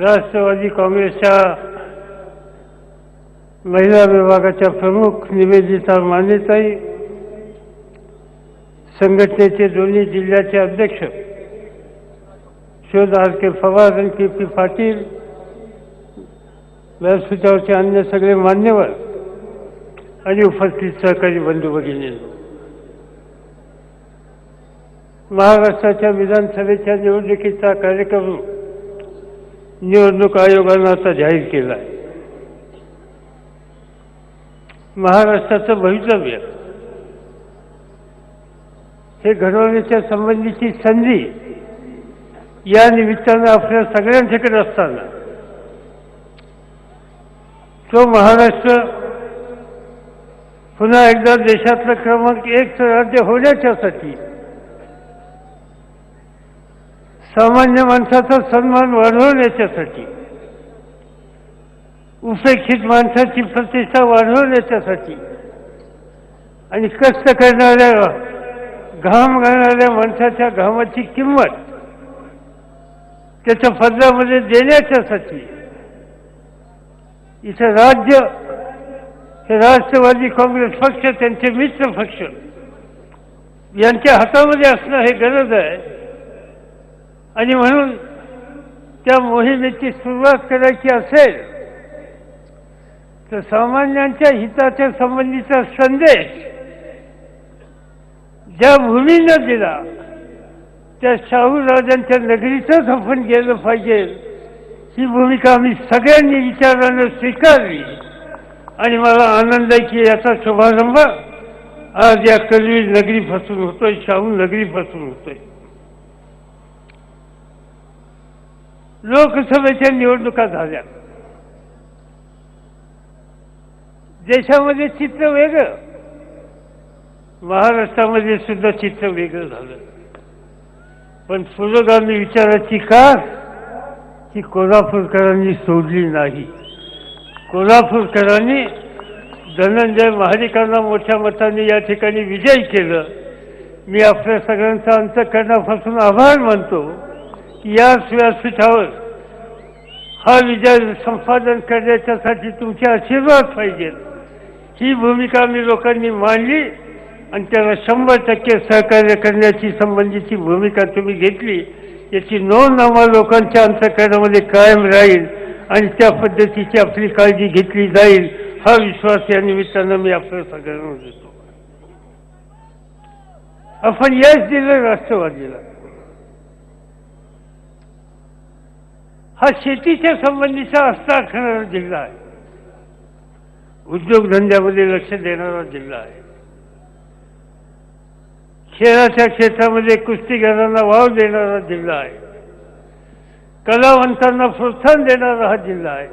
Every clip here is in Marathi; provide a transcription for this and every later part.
राष्ट्रवादी काँग्रेसच्या महिला विभागाच्या प्रमुख निवेदिता मानेताई संघटनेचे दोन्ही जिल्ह्याचे अध्यक्ष शोध आर के पवार आणि के पी पाटील व्यासपीठावरचे अन्य सगळे मान्यवर आणि उपस्थित सहकारी बंधू भगिनी. महाराष्ट्राच्या विधानसभेच्या निवडणुकीचा कार्यक्रम निवडणूक आयोगानं आता जाहीर केला आहे महाराष्ट्राचं भवितव्य. हे घडवण्याच्या संबंधीची संधी या निमित्तानं आपल्या सगळ्यांच्याकडे असताना तो महाराष्ट्र पुन्हा एकदा देशातलं क्रमांक एक राज्य होण्याच्यासाठी सामान्य माणसाचा सन्मान वाढवण्याच्यासाठी उपेक्षित माणसाची प्रतिष्ठा वाढवण्याच्यासाठी आणि कष्ट करणाऱ्या घाम घालणाऱ्या माणसाच्या घामाची किंमत त्याच्या पदरामध्ये देण्याच्यासाठी इथं राज्य हे राष्ट्रवादी काँग्रेस पक्ष त्यांचे मित्र पक्ष यांच्या हातामध्ये असणं हे गरज आहे. आणि म्हणून त्या मोहिमेची सुरुवात करायची असेल तर सामान्यांच्या हिताच्या संबंधीचा संदेश ज्या भूमीनं दिला त्या शाहू राजांच्या नगरीचंच आपण गेलं पाहिजे. ही भूमिका आम्ही सगळ्यांनी विचारानं स्वीकारली. आणि मला आनंद आहे की याचा शुभारंभ आज या कलवी नगरीपासून होतोय शाहू नगरीपासून होतोय. लोकसभेच्या निवडणुका झाल्या. देशामध्ये चित्र वेगळं. महाराष्ट्रामध्ये सुद्धा चित्र वेगळं झालं. पण पुरोगामी विचाराची का? की कोल्हापूरकरांनी सोडली नाही. कोल्हापूरकरांनी धनंजय महाडिकांना मोठ्या मताने या ठिकाणी विजयी केलं. मी आपल्या सगळ्यांचा अंतकरणापासून आभार मानतो. याच व्यासपीठावर हा विजय संपादन करण्याच्यासाठी तुमचे आशीर्वाद पाहिजेत ही भूमिका मी लोकांनी मांडली आणि त्याला शंभर टक्के सहकार्य करण्याची संबंधीची भूमिका तुम्ही घेतली. याची नोंद आम्हाला लोकांच्या अंतकरणामध्ये कायम राहील आणि त्या पद्धतीची आपली काळजी घेतली जाईल हा विश्वास या निमित्तानं मी आपल्या सगळ्यांना देतो. आपण यश दिलं राष्ट्रवादीला हा शेतीच्या संबंधीचा हस्ताक्षर जिल्हा आहे. उद्योगधंद्यामध्ये लक्ष देणारा जिल्हा आहे. खेळाच्या क्षेत्रामध्ये कुस्तीगारांना वाव देणारा जिल्हा आहे. कलावंतांना प्रोत्साहन देणारा हा जिल्हा आहे.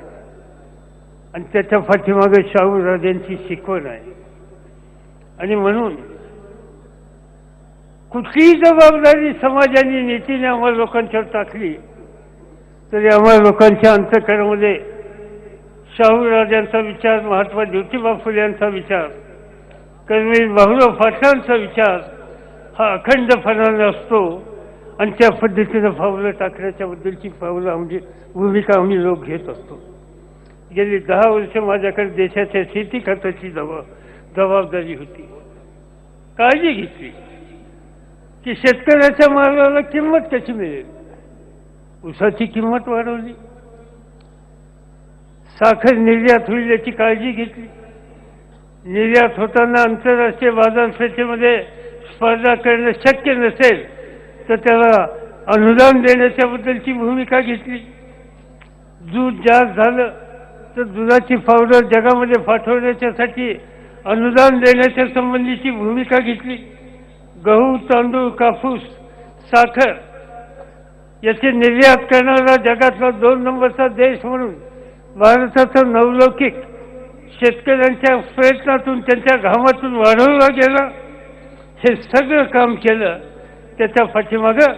आणि त्याच्या पाठीमागे शाहू राजांची शिकवण आहे. आणि म्हणून कुठलीही जबाबदारी समाजाने नीतीने आम्हाला लोकांच्यावर टाकली तरी आम्हाला लोकांच्या अंतकरणामध्ये शाहूराजांचा विचार महात्मा ज्योतिबा फुले यांचा विचार कर्मी बाहुराव फाटलांचा विचार हा अखंडपणाने असतो. आणि त्या पद्धतीनं पावलं टाकण्याच्या बद्दलची पावलं म्हणजे भूमिका आम्ही लोक घेत असतो. गेली दहा वर्ष माझ्याकडे देशाच्या शेती खताची जबाब जबाबदारी होती. काळजी घेतली. की शेतकऱ्याच्या मालाला किंमत कशी मिळेल? उसाची किंमत वाढवली. साखर निर्यात होईल याची काळजी घेतली. निर्यात होताना आंतरराष्ट्रीय बाजारपेठेमध्ये स्पर्धा करणं शक्य नसेल तर त्याला अनुदान देण्याच्याबद्दलची भूमिका घेतली. दूध जास्त झालं तर दुधाची पावडर जगामध्ये पाठवण्याच्यासाठी अनुदान देण्याच्या संबंधीची भूमिका घेतली. गहू तांदूळ कापूस साखर याची निर्यात करणारा जगातला दोन नंबरचा देश म्हणून भारताचं नवलौकिक शेतकऱ्यांच्या प्रयत्नातून त्यांच्या घामातून वाढवला गेला. हे सगळं काम केलं. त्याच्या पाठीमागं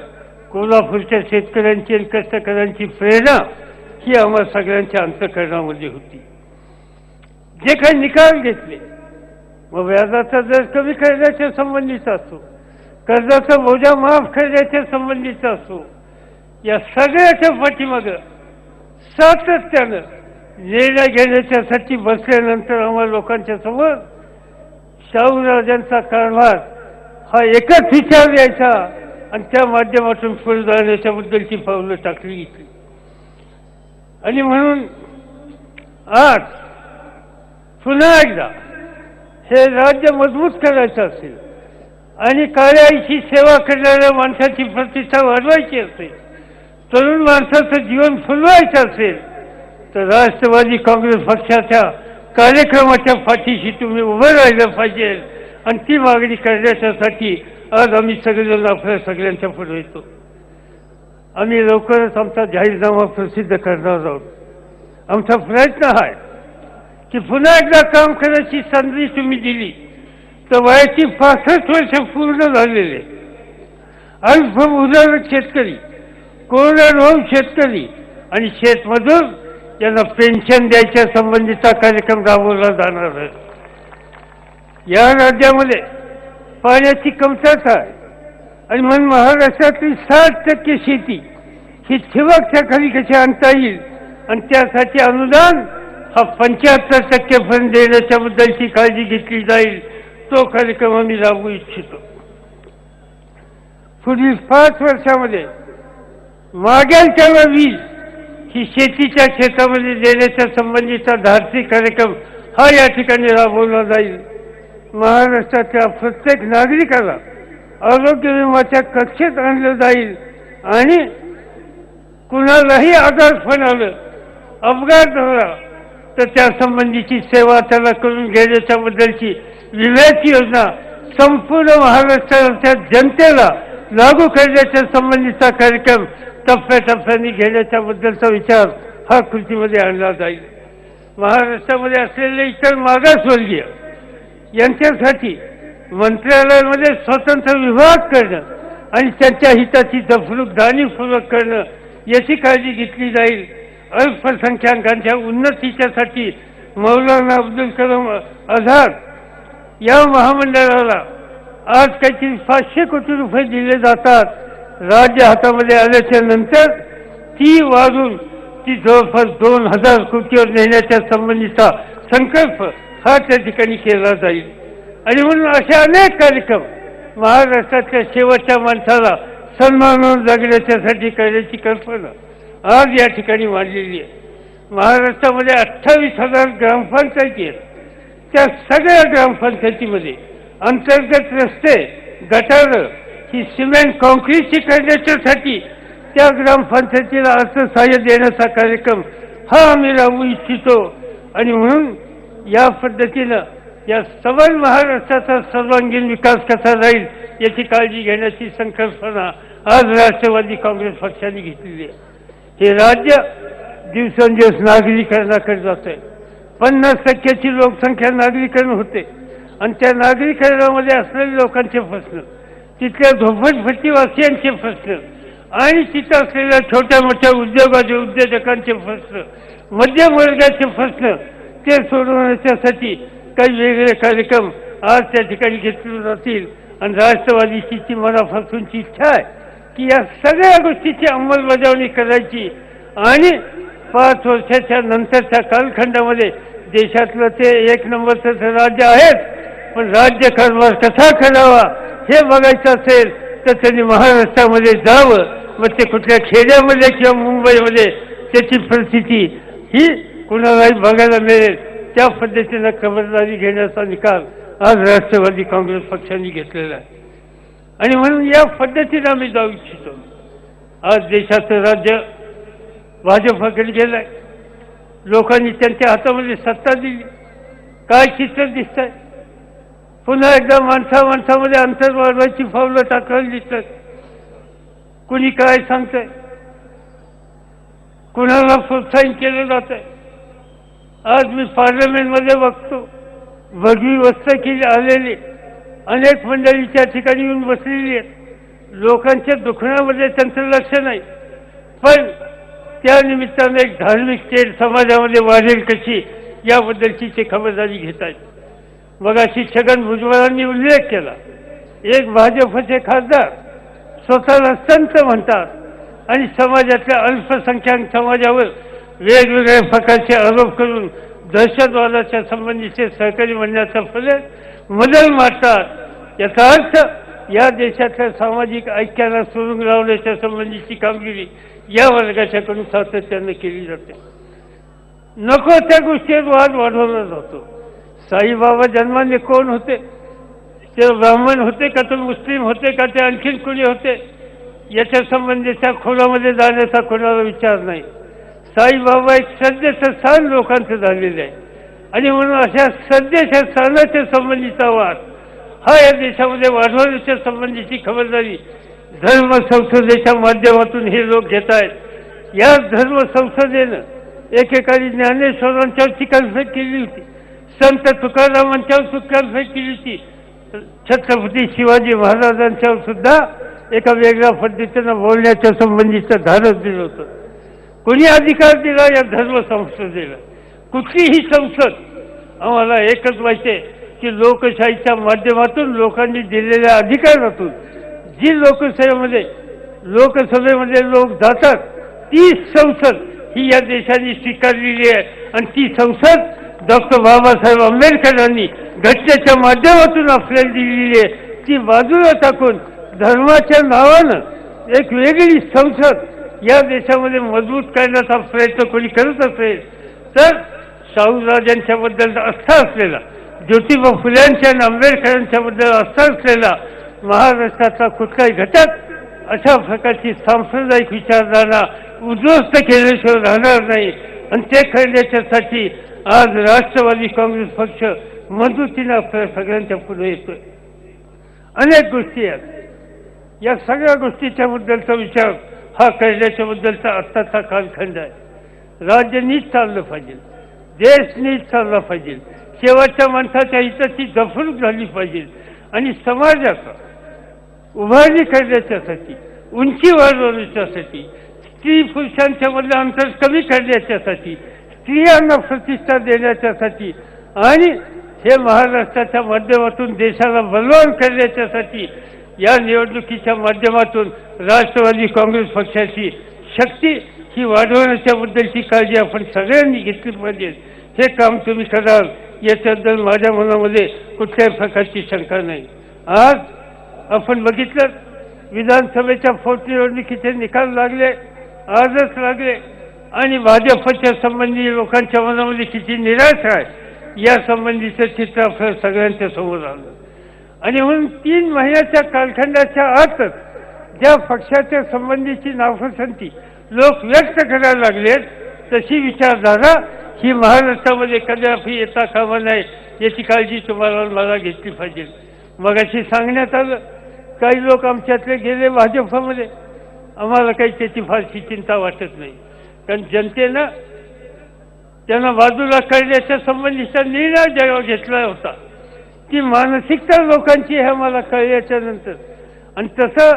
कोल्हापूरच्या शेतकऱ्यांची आणि कष्टकऱ्यांची प्रेरणा ही आम्हा सगळ्यांच्या अंतकरणामध्ये होती. जे काही निकाल घेतले मग व्याजाचा दर कमी करण्याच्या संबंधीचा असो कर्जाचा बोजा माफ करण्याच्या संबंधीचा असो या सगळ्याच्या पाठीमागं सातत्यानं निर्णय घेण्याच्यासाठी बसल्यानंतर आम्हाला लोकांच्या समोर शाहूराजांचा कारभार हा एकच विचार यायचा आणि त्या माध्यमातून पुढे जाण्याच्याबद्दलची पावलं टाकली गेली. आणि म्हणून आज पुन्हा एकदा हे राज्य मजबूत करायचं असेल आणि काळ्याची सेवा करणाऱ्या माणसाची प्रतिष्ठा वाढवायची असेल तरुण माणसाचं जीवन फुलवायचं असेल तर राष्ट्रवादी काँग्रेस पक्षाच्या कार्यक्रमाच्या पाठीशी तुम्ही उभं राहिलं पाहिजे. आणि ती मागणी करण्याच्यासाठी आज आम्ही सगळेजण आपल्या सगळ्यांच्या पुढे येतो. आम्ही लवकरच आमचा जाहीरनामा प्रसिद्ध करणार आहोत. आमचा प्रयत्न आहे की पुन्हा एकदा काम करायची संधी तुम्ही दिली तर वयाची पासष्ट वर्ष पूर्ण झालेले. अल्प उदाहरण शेतकरी कोरडवाहू शेतकरी. आणि शेतमजूर यांना पेन्शन द्यायच्या संबंधीचा कार्यक्रम राबवला जाणार आहे. या राज्यामध्ये पाण्याची कमतरता आहे. आणि म्हणून महाराष्ट्रातील साठ टक्के शेती ही ठिबकच्या खाली कशी आणता येईल? आणि त्यासाठी अनुदान हा पंच्याहत्तर टक्केपर्यंत देण्याच्या बद्दलची काळजी घेतली जाईल तो कार्यक्रम आम्ही राबवू इच्छितो. पुढील पाच वर्षामध्ये मागेल तेव्हा वीज. ही शेतीच्या क्षेत्रामध्ये देण्याच्या संबंधीचा धाडसी कार्यक्रम हा या ठिकाणी राबवला जाईल. महाराष्ट्राच्या प्रत्येक नागरिकाला आरोग्य विमाच्या कक्षेत आणलं जाईल. आणि कुणालाही आजारपण आलं अपघात झाला तर त्या संबंधीची सेवा त्याला करून घेण्याच्याबद्दलची विम्याची योजना संपूर्ण महाराष्ट्राच्या जनतेला लागू करण्याच्या संबंधीचा कार्यक्रम टप्प्याटप्प्याने घेण्याच्याबद्दलचा विचार हा कृतीमध्ये आणला जाईल. महाराष्ट्रामध्ये असलेले इतर मागासवर्गीय यांच्यासाठी मंत्रालयामध्ये स्वतंत्र विभाग करणं आणि त्यांच्या हिताची जपणूक जाणीवपूर्वक करणं याची काळजी घेतली जाईल. अल्पसंख्याकांच्या उन्नतीच्यासाठी मौलाना अब्दुल कलाम आझाद या महामंडळाला आज काहीतरी पाचशे कोटी रुपये दिले जातात. राज्य हातामध्ये आल्याच्यानंतर ती वाजून ती जवळपास दोन हजार कोटीवर नेण्याच्या संबंधीचा संकल्प हा त्या ठिकाणी केला जाईल. आणि म्हणून असे अनेक कार्यक्रम महाराष्ट्रातल्या शेवटच्या माणसाला सन्मानून जगण्याच्यासाठी करण्याची कल्पना आज या ठिकाणी मांडलेली आहे. महाराष्ट्रामध्ये अठ्ठावीस हजार ग्रामपंचायती आहेत. त्या सगळ्या ग्रामपंचायतीमध्ये अंतर्गत रस्ते गटारं ही सिमेंट कॉन्क्रीटची करण्याच्यासाठी त्या ग्रामपंचायतीला अर्थसहाय्य देण्याचा कार्यक्रम हा आम्ही राबवू इच्छितो. आणि म्हणून या पद्धतीनं या सबल महाराष्ट्राचा सर्वांगीण विकास कसा राहील याची काळजी घेण्याची संकल्पना आज राष्ट्रवादी काँग्रेस पक्षाने घेतलेली आहे. हे राज्य दिवसेंदिवस नागरीकरणाकडे जात आहे पन्नास टक्क्याची लोकसंख्या नागरीकरण होते. आणि त्या नागरीकरणामध्ये असलेल्या लोकांचे प्रश्न तिथल्या झोपडपट्टीवासियांचे प्रश्न आणि तिथं असलेल्या छोट्या मोठ्या उद्योगाचे उद्योजकांचे प्रश्न मध्यम वर्गाचे प्रश्न ते सोडवण्याच्यासाठी काही वेगळे कार्यक्रम आज त्या ठिकाणी घेतले जातील. आणि राष्ट्रवादीची ती मनापासूनची इच्छा आहे की या सगळ्या गोष्टीची अंमलबजावणी करायची. आणि पाच वर्षाच्या नंतरच्या कालखंडामध्ये देशातलं ते एक नंबरचं राज्य आहेच पण राज्य कारभार कसा करावा हे बघायचं असेल तर त्यांनी महाराष्ट्रामध्ये जावं. मग ते कुठल्या खेड्यामध्ये किंवा मुंबईमध्ये त्याची परिस्थिती ही कुणालाही बघायला मिळेल. त्या पद्धतीनं खबरदारी घेण्याचा निकाल आज राष्ट्रवादी काँग्रेस पक्षाने घेतलेला आहे. आणि म्हणून या पद्धतीनं आम्ही जाऊ इच्छितो. आज देशाचं राज्य भाजपकडे गेलं आहे लोकांनी त्यांच्या हातामध्ये सत्ता दिली. काय चित्र दिसत आहे पुन्हा एकदा माणसा माणसामध्ये अंतर वाढवायची फावलं टाकायला दिसतात. कुणी काय सांगतंय? कुणाला प्रोत्साहन केलं जात आहे आज मी पार्लमेंटमध्ये बघतो. भगवी वस्त्र केली आलेली. अनेक मंडळी त्या ठिकाणी येऊन बसलेली आहेत. लोकांच्या दुखण्यामध्ये त्यांचं लक्ष नाही. पण त्या निमित्तानं एक धार्मिक तेढ समाजामध्ये वाढेल कशी याबद्दलची ते खबरदारी घेत आहेत. मग अशी छगन भुजबळांनी उल्लेख केला. एक भाजपचे खासदार स्वतःला संत म्हणतात आणि समाजातल्या अल्पसंख्याक समाजावर वेगवेगळ्या प्रकारचे आरोप करून दहशतवादाच्या संबंधीचे सहकारी म्हणण्याचा फले मदल मारतात. याचा अर्थ या देशातल्या सामाजिक ऐक्याला सोडून लावण्याच्या संबंधीची कामगिरी या वर्गाच्याकडून सातत्यानं केली जाते. नको त्या गोष्टीवर वाद वाढवला जातो. साईबाबा जन्माने कोण होते? ते ब्राह्मण होते का ते मुस्लिम होते का ते आणखीन कुणी होते? याच्या संबंधीच्या खोलामध्ये जाण्याचा कोणाला विचार नाही. साईबाबा एक सध्याचं स्थान लोकांचं झालेलं आहे. आणि म्हणून अशा सध्याच्या स्थानाच्या संबंधीचा वाद. हा या देशामध्ये वाढवण्याच्या संबंधीची खबरदारी धर्म संसदेच्या माध्यमातून हे लोक घेत आहेत. या धर्म संसदेनं एकेकाळी ज्ञानेश्वरांच्या चिकनफेक केली होती. संत तुकारामांच्यावर चिकनफेक केली होती. छत्रपती शिवाजी महाराजांच्यावर सुद्धा एका वेगळ्या पद्धतीनं बोलण्याच्या संबंधीचं धाडस दिलं होतं. कोणी अधिकार दिला या धर्म संसदेला? कुठलीही संसद. आम्हाला एकच व्हायचे की लोकशाहीच्या माध्यमातून लोकांनी दिलेल्या अधिकारातून जी लोकसभेमध्ये लोकसभेमध्ये लोक जातात ती संसद ही या देशाने स्वीकारलेली आहे. आणि ती संसद डॉक्टर बाबासाहेब आंबेडकरांनी घटनेच्या माध्यमातून आपल्याला दिलेली आहे. ती बाजूला टाकून धर्माच्या नावानं एक वेगळी संसद या देशामध्ये मजबूत करण्याचा प्रयत्न कोणी करत असेल तर शाहूराजांच्या बद्दल आस्था असलेला ज्योतिबा फुल्यांच्या आणि आंबेडकरांच्या बद्दल आस्था असलेला महाराष्ट्राचा कुठलाही घटक अशा प्रकारची सांप्रदायिक विचारधारा उद्ध्वस्त केल्याशिवाय राहणार नाही. आणि ते करण्याच्यासाठी आज राष्ट्रवादी काँग्रेस पक्ष मदतीनं आपल्या सगळ्यांच्या पुढे येतोय. अनेक गोष्टी आहेत. या सगळ्या गोष्टीच्या बद्दलचा विचार हा करण्याच्या बद्दलचा आत्ताचा कालखंड आहे. राज्य नीट चाललं पाहिजे. देश नीट चालला पाहिजे. शेवटच्या माणसाच्या हिताची जफणूक झाली पाहिजे. आणि समाजाचा उभारणी करण्याच्यासाठी उंची वाढवण्याच्यासाठी स्त्री पुरुषांच्या मधलं अंतर कमी करण्याच्यासाठी स्त्रियांना प्रतिष्ठा देण्याच्यासाठी आणि हे महाराष्ट्राच्या माध्यमातून देशाला बलवान करण्याच्यासाठी या निवडणुकीच्या माध्यमातून राष्ट्रवादी काँग्रेस पक्षाची शक्ती ही वाढवण्याच्या बद्दलची काळजी आपण सगळ्यांनी घेतली पाहिजे. हे काम तुम्ही कराल याच्याबद्दल माझ्या मनामध्ये कुठल्याही प्रकारची शंका नाही. आज आपण बघितलं विधानसभेच्या पोटनिवडणुकीचे निकाल लागले आजच लागले. आणि भाजपच्या संबंधी लोकांच्या मनामध्ये किती निराशा आहे या संबंधीचं चित्र आपल्या सगळ्यांच्या समोर आलं. आणि म्हणून तीन महिन्याच्या कालखंडाच्या आतच ज्या पक्षाच्या संबंधीची नापसंती लोक व्यक्त करायला लागलेत तशी विचारधारा ही महाराष्ट्रामध्ये कदापि येता कामा नाही याची काळजी तुम्हाला मला घेतली पाहिजे. मगाशी सांगण्यात आलं काही लोक आमच्यातले गेले भाजपमध्ये आम्हाला काही त्याची फारशी चिंता वाटत नाही. कारण जनतेनं त्यांना बाजूला करण्याच्या संबंधीचा निर्णय जेव्हा घेतला होता. ती मानसिकता लोकांची हे मला कळल्याच्या नंतर. आणि तसं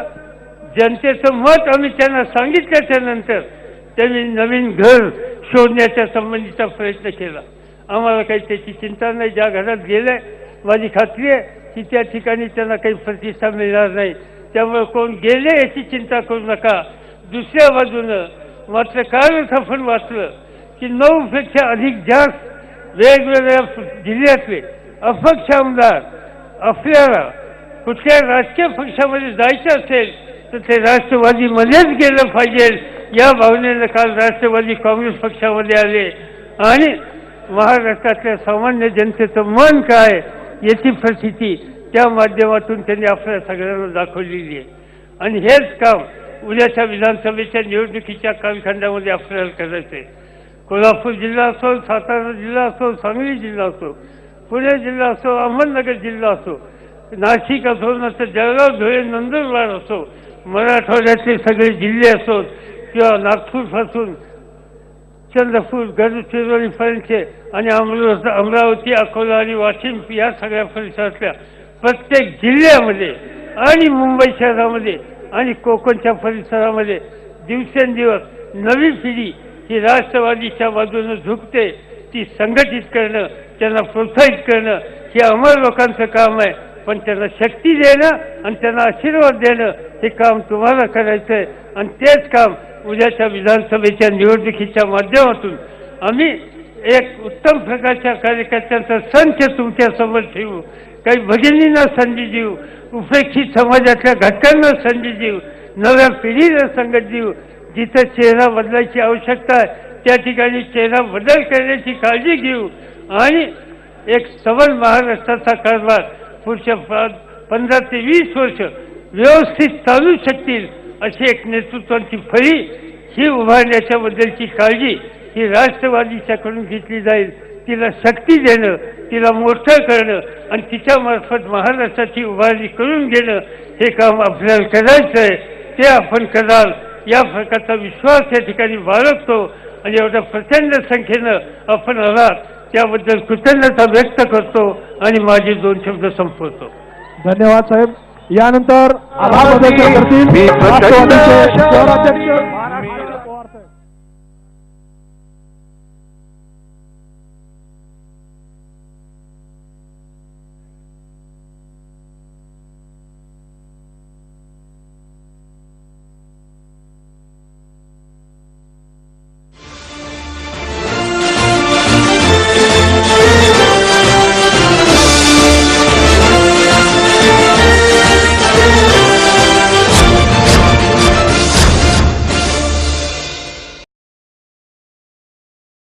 जनतेचं मत आम्ही त्यांना सांगितल्याच्या नंतर त्यांनी नवीन घर शोधण्याच्या संबंधीचा प्रयत्न केला. आम्हाला काही त्याची चिंता नाही ज्या घरात गेले माझी खात्री आहे की त्या ठिकाणी त्यांना काही प्रतिष्ठा मिळणार नाही. त्यामुळे कोण गेले याची चिंता करू नका. दुसऱ्या बाजूनं मात्र कालच आपण वाचलं की नऊपेक्षा अधिक जास्त वेगवेगळ्या जिल्ह्यातले अपक्ष आमदार आपल्याला कुठल्या राजकीय पक्षामध्ये जायचं असेल तर ते राष्ट्रवादीमध्येच गेलं पाहिजे. या भावनेनं काल राष्ट्रवादी काँग्रेस पक्षामध्ये आले. आणि महाराष्ट्रातल्या सामान्य जनतेचं मन काय याची प्रसिद्धी त्या माध्यमातून त्यांनी आपल्या सगळ्यांना दाखवलेली आहे. आणि हेच काम उद्याच्या विधानसभेच्या निवडणुकीच्या कालखंडामध्ये आपल्याला करायचं आहे कोल्हापूर जिल्हा असो सातारा जिल्हा असो सांगली जिल्हा असो पुणे जिल्हा असो अहमदनगर जिल्हा असो नाशिक असो नंतर जळगाव धुळे नंदुरबार असो मराठवाड्यातले सगळे जिल्हे असोत किंवा नागपूरपासून चंद्रपूर गडचिरोलीपर्यंतचे आणि अमरावती अमरावती अकोला आणि वाशिम या सगळ्या परिसरातल्या प्रत्येक जिल्ह्यामध्ये आणि मुंबई शहरामध्ये आणि कोकणच्या परिसरामध्ये दिवसेंदिवस नवी पिढी ही राष्ट्रवादीच्या बाजूनं झुकते ती संघटित करणं त्यांना प्रोत्साहित करणं हे अमर लोकांचं काम आहे. पण त्यांना शक्ती देणं आणि त्यांना आशीर्वाद देणं हे काम तुम्हाला करायचं आहे. आणि तेच काम उद्याच्या विधानसभेच्या निवडणुकीच्या माध्यमातून आम्ही एक उत्तम प्रकारच्या कार्यकर्त्यांचा संच तुमच्यासमोर ठेवू. काही भगिनींना संधी देऊ. उपेक्षित समाजातल्या घटकांना संधी देऊ. नव्या पिढीला संगत देऊ. जिथं चेहरा बदलायची आवश्यकता आहे त्या ठिकाणी चेहरा बदल करण्याची काळजी घेऊ. आणि एक सबल महाराष्ट्राचा कारभार पुढच्या पंधरा ते वीस वर्ष व्यवस्थित चालू शकतील अशी एक नेतृत्वाची फळी ही उभारण्याच्याबद्दलची काळजी ही राष्ट्रवादीच्याकडून घेतली जाईल तिला शक्ती देणं तिला मोठं करणं आणि तिच्यामार्फत महाराष्ट्राची उभारणी करून घेणं हे काम आपल्याला करायचं आहे ते आपण कराल या प्रकारचा विश्वास या ठिकाणी बाळगतो आणि एवढ्या प्रचंड संख्येनं आपण आलात त्याबद्दल कृतज्ञता व्यक्त करतो आणि माझे दोन शब्द संपवतो. धन्यवाद साहेब. यानंतर आभार प्रदर्शन करतील